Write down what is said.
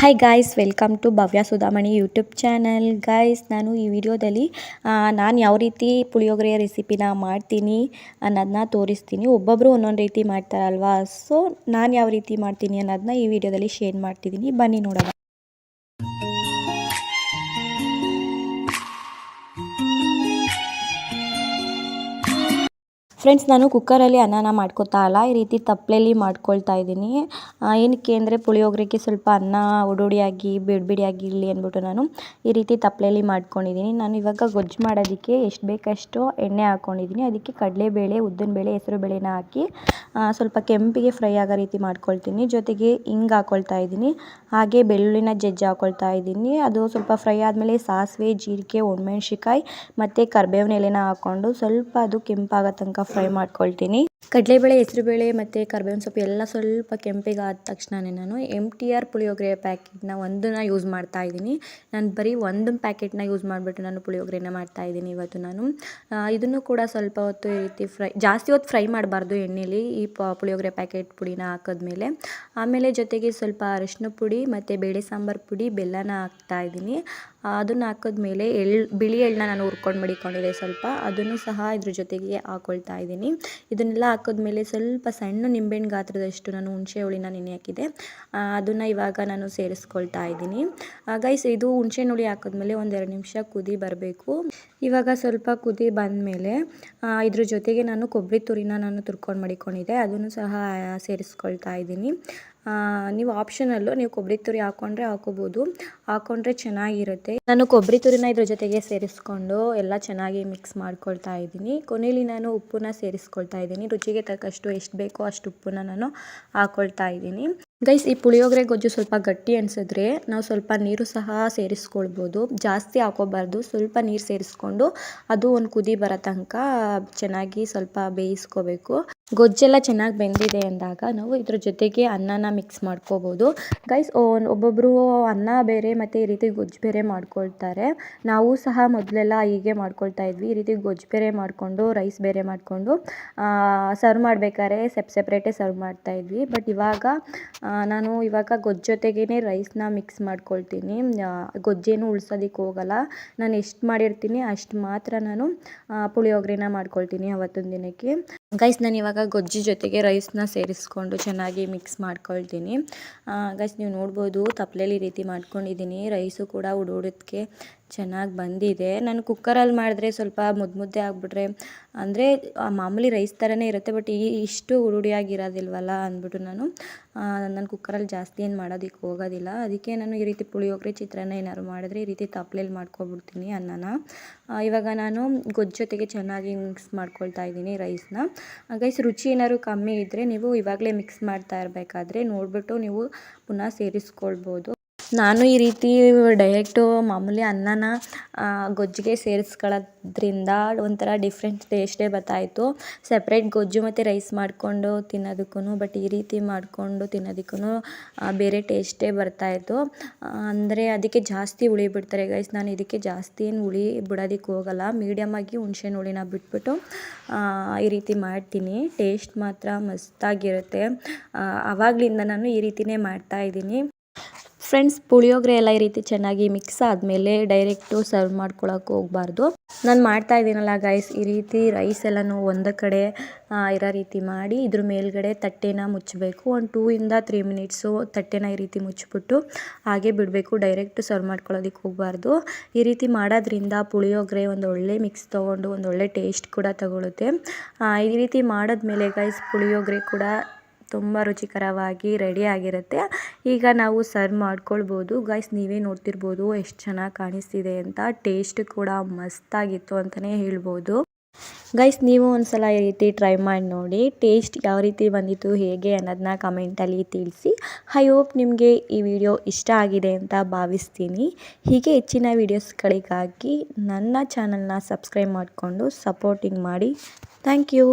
Hi guys welcome to Bhavya Sudhamani YouTube channel guys ನಾನು ಈ ವಿಡಿಯೋದಲ್ಲಿ ನಾನು ಯಾವ ರೀತಿ ಪುಳಿಯೋಗರೆ ರೆಸಿಪಿನ ಮಾಡ್ತೀನಿ ಅನ್ನೋದನ್ನ ತೋರಿಸ್ತೀನಿ. ಒಬ್ಬೊಬ್ಬರು ಒಂದೊಂದು ರೀತಿ ಮಾಡ್ತಾರಲ್ವಾ? ಸೊ ನಾನು ಯಾವ ರೀತಿ ಮಾಡ್ತೀನಿ ಅನ್ನೋದನ್ನ ಈ ವಿಡಿಯೋದಲ್ಲಿ ಶೇರ್ ಮಾಡ್ತಿದ್ದೀನಿ. ಬನ್ನಿ ನೋಡೋಣ. ಫ್ರೆಂಡ್ಸ್ ನಾನು ಕುಕ್ಕರಲ್ಲಿ ಅನ್ನನ ಮಾಡ್ಕೊತಾ ಇಲ್ಲ ಈ ರೀತಿ ತಪ್ಪಲೆಯಲ್ಲಿ ಮಾಡ್ಕೊಳ್ತಾ ಇದ್ದೀನಿ. ಏನಕ್ಕೆ ಅಂದರೆ ಪುಳಿಯೋಗರೆಗೆ ಸ್ವಲ್ಪ ಅನ್ನ ಉಡುಡಿಯಾಗಿ, ಬಿಡಿ ಬಿಡಿಯಾಗಿ ಇರಲಿ ಅಂದ್ಬಿಟ್ಟು ನಾನು ಈ ರೀತಿ ತಪ್ಪಲೆಯಲ್ಲಿ ಮಾಡ್ಕೊಂಡಿದ್ದೀನಿ. ನಾನು ಇವಾಗ ಗೊಜ್ಜು ಮಾಡೋದಕ್ಕೆ ಎಷ್ಟು ಬೇಕಷ್ಟು ಎಣ್ಣೆ ಹಾಕ್ಕೊಂಡಿದ್ದೀನಿ ಅದಕ್ಕೆ ಕಡಲೆಬೇಳೆ ಹೆಸರು ಬೇಳೆನ ಹಾಕಿ ಸ್ವಲ್ಪ ಕೆಂಪಿಗೆ ಫ್ರೈ ಆಗೋ ರೀತಿ ಮಾಡ್ಕೊಳ್ತೀನಿ. ಜೊತೆಗೆ ಹಿಂಗೆ ಹಾಕ್ಕೊಳ್ತಾ ಇದ್ದೀನಿ. ಹಾಗೆ ಬೆಳ್ಳುಳ್ಳಿನ ಜಜ್ಜಿ ಹಾಕ್ಕೊಳ್ತಾ ಇದ್ದೀನಿ. ಅದು ಸ್ವಲ್ಪ ಫ್ರೈ ಆದಮೇಲೆ ಸಾಸಿವೆ, ಜೀರಿಗೆ ಒಣಮೆಣ್ಸಿಕಾಯಿ ಮತ್ತು ಕರ್ಬೇವಿನ ಎಲೆನ ಹಾಕ್ಕೊಂಡು ಸ್ವಲ್ಪ ಅದು ಕೆಂಪಾಗೋ ತನಕ ಫ್ರೈ ಮಾಡ್ಕೊಳ್ತೀನಿ. ಕಡಲೆಬೇಳೆ, ಹೆಸರುಬೇಳೆ ಮತ್ತು ಕರ್ಬೇವಿನ ಸೊಪ್ಪು ಎಲ್ಲ ಸ್ವಲ್ಪ ಕೆಂಪಿಗೆ ಆದ ತಕ್ಷಣವೇ ನಾನು ಎಂ ಟಿ ಆರ್ ಪುಳಿಯೋಗರೆ ಪ್ಯಾಕೆಟ್ನ ಒಂದನ್ನ ಯೂಸ್ ಮಾಡ್ತಾ ಇದ್ದೀನಿ. ನಾನು ಬರೀ ಒಂದು ಪ್ಯಾಕೆಟ್ನ ಯೂಸ್ ಮಾಡಿಬಿಟ್ಟು ನಾನು ಪುಳಿಯೋಗರೆನ ಮಾಡ್ತಾ ಇದ್ದೀನಿ ಇವತ್ತು ನಾನು. ಇದನ್ನು ಕೂಡ ಸ್ವಲ್ಪ ಹೊತ್ತು ಈ ರೀತಿ ಫ್ರೈ, ಜಾಸ್ತಿ ಹೊತ್ತು ಫ್ರೈ ಮಾಡಬಾರ್ದು ಎಣ್ಣೆಲಿ ಈ ಪುಳಿಯೋಗರೆ ಪ್ಯಾಕೆಟ್ ಪುಡಿನ ಹಾಕಿದ್ಮೇಲೆ. ಆಮೇಲೆ ಜೊತೆಗೆ ಸ್ವಲ್ಪ ಅರಿಶಿನ ಪುಡಿ ಮತ್ತು ಬೇಳೆ ಸಾಂಬಾರು ಪುಡಿ, ಬೆಲ್ಲನ ಹಾಕ್ತಾ ಇದ್ದೀನಿ. ಅದನ್ನು ಹಾಕಿದ್ಮೇಲೆ ಎಳ್ಳು ಬಿಳಿ ಎಳ್ಳನ್ನ ನಾನು ಹುರ್ಕೊಂಡು ಮಡಿಕೊಂಡಿದ್ದೆ ಸ್ವಲ್ಪ. ಅದನ್ನು ಸಹ ಇದ್ರ ಜೊತೆಗೆ ಹಾಕ್ಕೊಳ್ತಾ ಇದ್ದೀನಿ. ಇದನ್ನೆಲ್ಲ ಹಾಕಿದ್ಮೇಲೆ ಸ್ವಲ್ಪ ಸಣ್ಣ ನಿಂಬೆಹಣ್ಣು ಗಾತ್ರದಷ್ಟು ನಾನು ಹುಣಸೆ ಹುಳಿನ ನೆನೆ ಹಾಕಿದೆ ಅದನ್ನು ಇವಾಗ ನಾನು ಸೇರಿಸ್ಕೊಳ್ತಾ ಇದ್ದೀನಿ. ಗೈಸ್ ಇದು ಹುಣಸೆ ಹುಳಿ ಹಾಕಿದ್ಮೇಲೆ ಒಂದೆರಡು ನಿಮಿಷ ಕುದಿ ಬರಬೇಕು. ಇವಾಗ ಸ್ವಲ್ಪ ಕುದಿ ಬಂದಮೇಲೆ ಇದ್ರ ಜೊತೆಗೆ ನಾನು ಕೊಬ್ಬರಿ ತುರಿನ ನಾನು ತುರ್ಕೊಂಡು ಮಡಿಕೊಂಡಿದ್ದೆ. ಅದನ್ನು ಸಹ ಸೇರಿಸ್ಕೊಳ್ತಾ ಇದ್ದೀನಿ. ನೀವು ಆಪ್ಷನಲ್ಲು ನೀವು ಕೊಬ್ಬರಿ ತುರಿ ಹಾಕ್ಕೊಂಡ್ರೆ ಹಾಕೋಬೋದು. ಹಾಕ್ಕೊಂಡ್ರೆ ಚೆನ್ನಾಗಿರುತ್ತೆ. ನಾನು ಕೊಬ್ಬರಿ ತುರಿನ ಇದ್ರ ಜೊತೆಗೆ ಸೇರಿಸ್ಕೊಂಡು ಎಲ್ಲ ಚೆನ್ನಾಗಿ ಮಿಕ್ಸ್ ಮಾಡ್ಕೊಳ್ತಾ ಇದ್ದೀನಿ. ಕೊನೆಯಲ್ಲಿ ನಾನು ಉಪ್ಪನ್ನ ಸೇರಿಸ್ಕೊಳ್ತಾ ಇದ್ದೀನಿ. ರುಚಿಗೆ ತಕ್ಕಷ್ಟು ಎಷ್ಟು ಬೇಕೋ ಅಷ್ಟು ಉಪ್ಪನ್ನ ನಾನು ಹಾಕ್ಕೊಳ್ತಾ ಇದ್ದೀನಿ. ಗೈಸ್ ಈ ಪುಳಿಯೋಗರೆ ಗೊಜ್ಜು ಸ್ವಲ್ಪ ಗಟ್ಟಿ ಅನಿಸಿದ್ರೆ ನಾವು ಸ್ವಲ್ಪ ನೀರು ಸಹ ಸೇರಿಸ್ಕೊಳ್ಬೋದು. ಜಾಸ್ತಿ ಹಾಕೋಬಾರ್ದು. ಸ್ವಲ್ಪ ನೀರು ಸೇರಿಸ್ಕೊಂಡು ಅದು ಒಂದು ಕುದಿ ಬರೋ ತನಕ ಚೆನ್ನಾಗಿ ಸ್ವಲ್ಪ ಬೇಯಿಸ್ಕೋಬೇಕು. ಗೊಜ್ಜೆಲ್ಲ ಚೆನ್ನಾಗಿ ಬೆಂದಿದೆ ಅಂದಾಗ ನಾವು ಇದ್ರ ಜೊತೆಗೆ ಅನ್ನನ ಮಿಕ್ಸ್ ಮಾಡ್ಕೋಬೋದು. ಗೈಸ್ ಒಬ್ಬೊಬ್ಬರು ಅನ್ನ ಬೇರೆ ಮತ್ತು ಈ ರೀತಿ ಗೊಜ್ಜು ಬೇರೆ ಮಾಡ್ಕೊಳ್ತಾರೆ. ನಾವು ಸಹ ಮೊದಲೆಲ್ಲ ಹೀಗೆ ಮಾಡ್ಕೊಳ್ತಾ ಇದ್ವಿ. ಈ ರೀತಿ ಗೊಜ್ಜು ಬೇರೆ ಮಾಡಿಕೊಂಡು ರೈಸ್ ಬೇರೆ ಮಾಡಿಕೊಂಡು ಸರ್ವ್ ಮಾಡಬೇಕಾದ್ರೆ ಸೆಪ್ ಸೆಪ್ರೇಟೇ ಸರ್ವ್ ಮಾಡ್ತಾ ಇದ್ವಿ. ಬಟ್ ಇವಾಗ ನಾನು ಇವಾಗ ಗೊಜ್ಜು ಜೊತೆಗೇ ರೈಸ್ನ ಮಿಕ್ಸ್ ಮಾಡ್ಕೊಳ್ತೀನಿ. ಗೊಜ್ಜೇನು ಉಳ್ಸೋದಕ್ಕೆ ಹೋಗಲ್ಲ. ನಾನು ಎಷ್ಟು ಮಾಡಿರ್ತೀನಿ ಅಷ್ಟು ಮಾತ್ರ ನಾನು ಪುಳಿಯೋಗರೆನ ಮಾಡ್ಕೊಳ್ತೀನಿ ಅವತ್ತೊಂದು ದಿನಕ್ಕೆ. ಗೈಸ್ ನಾನು ಇವಾಗ ಗೊಜ್ಜು ಜೊತೆಗೆ ರೈಸ್ನ ಸೇರಿಸ್ಕೊಂಡು ಚೆನ್ನಾಗಿ ಮಿಕ್ಸ್ ಮಾಡ್ಕೊಳ್ತೀನಿ. ಗೈಸ್ ನೀವು ನೋಡ್ಬೋದು ತಪ್ಪಲೇಲಿ ರೀತಿ ಮಾಡ್ಕೊಂಡಿದ್ದೀನಿ. ರೈಸು ಕೂಡ ಉಡೋದಕ್ಕೆ ಚೆನ್ನಾಗಿ ಬಂದಿದೆ. ನಾನು ಕುಕ್ಕರಲ್ಲಿ ಮಾಡಿದ್ರೆ ಸ್ವಲ್ಪ ಮುದ್ದು ಮುದ್ದೆ ಆಗಿಬಿಟ್ರೆ, ಅಂದರೆ ಮಾಮೂಲಿ ರೈಸ್ ಥರನೇ ಇರುತ್ತೆ, ಬಟ್ ಈ ಇಷ್ಟು ಉರುಡಿಯಾಗಿರೋದಿಲ್ವಲ್ಲ ಅಂದ್ಬಿಟ್ಟು ನಾನು ನಾನು ಕುಕ್ಕರಲ್ಲಿ ಜಾಸ್ತಿ ಏನು ಮಾಡೋದಕ್ಕೆ ಹೋಗೋದಿಲ್ಲ. ಅದಕ್ಕೆ ನಾನು ಈ ರೀತಿ ಪುಳಿಯೋಗರೆ ಚಿತ್ರಾನ್ನ ಏನಾದ್ರು ಮಾಡಿದ್ರೆ ಈ ರೀತಿ ತಪ್ಪಲೇಲಿ ಮಾಡ್ಕೊಬಿಡ್ತೀನಿ ಅನ್ನನ. ಇವಾಗ ನಾನು ಗೊಜ್ಜು ಜೊತೆಗೆ ಚೆನ್ನಾಗಿ ಮಿಕ್ಸ್ ಮಾಡ್ಕೊಳ್ತಾ ಇದ್ದೀನಿ ರೈಸ್ನ. ಗೈಸ್ ರುಚಿ ಏನಾದ್ರು ಕಮ್ಮಿ ಇದ್ದರೆ ನೀವು ಇವಾಗಲೇ ಮಿಕ್ಸ್ ಮಾಡ್ತಾ ಇರಬೇಕಾದ್ರೆ ನೋಡಿಬಿಟ್ಟು ನೀವು ಪುನಃ ಸೇರಿಸ್ಕೊಳ್ಬೋದು. ನಾನು ಈ ರೀತಿ ಡೈರೆಕ್ಟು ಮಾಮೂಲಿ ಅನ್ನನ ಗೊಜ್ಜಿಗೆ ಸೇರಿಸ್ಕೊಳ್ಳೋದ್ರಿಂದ ಒಂಥರ ಡಿಫ್ರೆಂಟ್ ಟೇಸ್ಟೇ ಬರ್ತಾಯಿತ್ತು. ಸಪ್ರೇಟ್ ಗೊಜ್ಜು ಮತ್ತು ರೈಸ್ ಮಾಡಿಕೊಂಡು ತಿನ್ನೋದಕ್ಕೂ ಬಟ್ ಈ ರೀತಿ ಮಾಡಿಕೊಂಡು ತಿನ್ನೋದಕ್ಕೂ ಬೇರೆ ಟೇಸ್ಟೇ ಬರ್ತಾಯಿತ್ತು. ಅಂದರೆ ಅದಕ್ಕೆ ಜಾಸ್ತಿ ಹುಳಿ ಬಿಡ್ತಾರೆ ಗೈಸ್ ನಾನು ಇದಕ್ಕೆ ಜಾಸ್ತಿ ಏನು ಹುಳಿ ಬಿಡೋದಕ್ಕೆ ಹೋಗಲ್ಲ. ಮೀಡಿಯಮ್ಮಾಗಿ ಹುಣ್ಸೆ ಹುಳಿನ ಬಿಟ್ಬಿಟ್ಟು ಈ ರೀತಿ ಮಾಡ್ತೀನಿ. ಟೇಸ್ಟ್ ಮಾತ್ರ ಮಸ್ತಾಗಿರುತ್ತೆ. ಆವಾಗಲಿಂದ ನಾನು ಈ ರೀತಿಯೇ ಮಾಡ್ತಾಯಿದ್ದೀನಿ ಫ್ರೆಂಡ್ಸ್, ಪುಳಿಯೋಗರೆ ಎಲ್ಲ ಈ ರೀತಿ ಚೆನ್ನಾಗಿ ಮಿಕ್ಸ್ ಆದಮೇಲೆ ಡೈರೆಕ್ಟು ಸರ್ವ್ ಮಾಡ್ಕೊಳಕ್ಕೆ ಹೋಗ್ಬಾರ್ದು. ನಾನು ಮಾಡ್ತಾ ಇದ್ದೀನಲ್ಲ ಗೈಸ್ ಈ ರೀತಿ ರೈಸ್ ಎಲ್ಲನೂ ಒಂದು ಕಡೆ ಇರೋ ರೀತಿ ಮಾಡಿ ಇದ್ರ ಮೇಲ್ಗಡೆ ತಟ್ಟೆನ ಮುಚ್ಚಬೇಕು ಒಂದು ಟೂ ಇಂದ ತ್ರೀ ಮಿನಿಟ್ಸು ತಟ್ಟೆನ ಈ ರೀತಿ ಮುಚ್ಚಿಬಿಟ್ಟು ಹಾಗೆ ಬಿಡಬೇಕು ಡೈರೆಕ್ಟ್ ಸರ್ವ್ ಮಾಡ್ಕೊಳ್ಳೋದಕ್ಕೆ ಹೋಗ್ಬಾರ್ದು. ಈ ರೀತಿ ಮಾಡೋದ್ರಿಂದ ಪುಳಿಯೋಗರೆ ಒಂದು ಒಳ್ಳೆ ಮಿಕ್ಸ್ ತೊಗೊಂಡು ಒಂದು ಒಳ್ಳೆ ಟೇಸ್ಟ್ ಕೂಡ ತಗೊಳುತ್ತೆ. ಈ ರೀತಿ ಮಾಡಿದ್ಮೇಲೆ ಗೈಸ್ ಪುಳಿಯೋಗರೆ ಕೂಡ ತುಂಬ ರುಚಿಕರವಾಗಿ ರೆಡಿ ಆಗಿರುತ್ತೆ. ಈಗ ನಾವು ಸರ್ವ್ ಮಾಡ್ಕೊಳ್ಬೋದು. ಗೈಸ್ ನೀವೇ ನೋಡ್ತಿರ್ಬೋದು ಎಷ್ಟು ಚೆನ್ನಾಗಿ ಕಾಣಿಸ್ತಿದೆ ಅಂತ. ಟೇಸ್ಟ್ ಕೂಡ ಮಸ್ತಾಗಿತ್ತು ಅಂತಲೇ ಹೇಳ್ಬೋದು. ಗೈಸ್ ನೀವು ಒಂದ್ಸಲ ಈ ರೀತಿ ಟ್ರೈ ಮಾಡಿ ನೋಡಿ ಟೇಸ್ಟ್ ಯಾವ ರೀತಿ ಬಂದಿತ್ತು, ಹೇಗೆ ಅನ್ನೋದನ್ನ ಕಮೆಂಟಲ್ಲಿ ತಿಳಿಸಿ. ಐ ಹೋಪ್ ನಿಮಗೆ ಈ ವಿಡಿಯೋ ಇಷ್ಟ ಆಗಿದೆ ಅಂತ ಭಾವಿಸ್ತೀನಿ. ಹೀಗೆ ಹೆಚ್ಚಿನ ವೀಡಿಯೋಸ್ಗಳಿಗಾಗಿ ನನ್ನ ಚಾನಲ್ನ ಸಬ್ಸ್ಕ್ರೈಬ್ ಮಾಡಿಕೊಂಡು ಸಪೋರ್ಟಿಂಗ್ ಮಾಡಿ. Thank you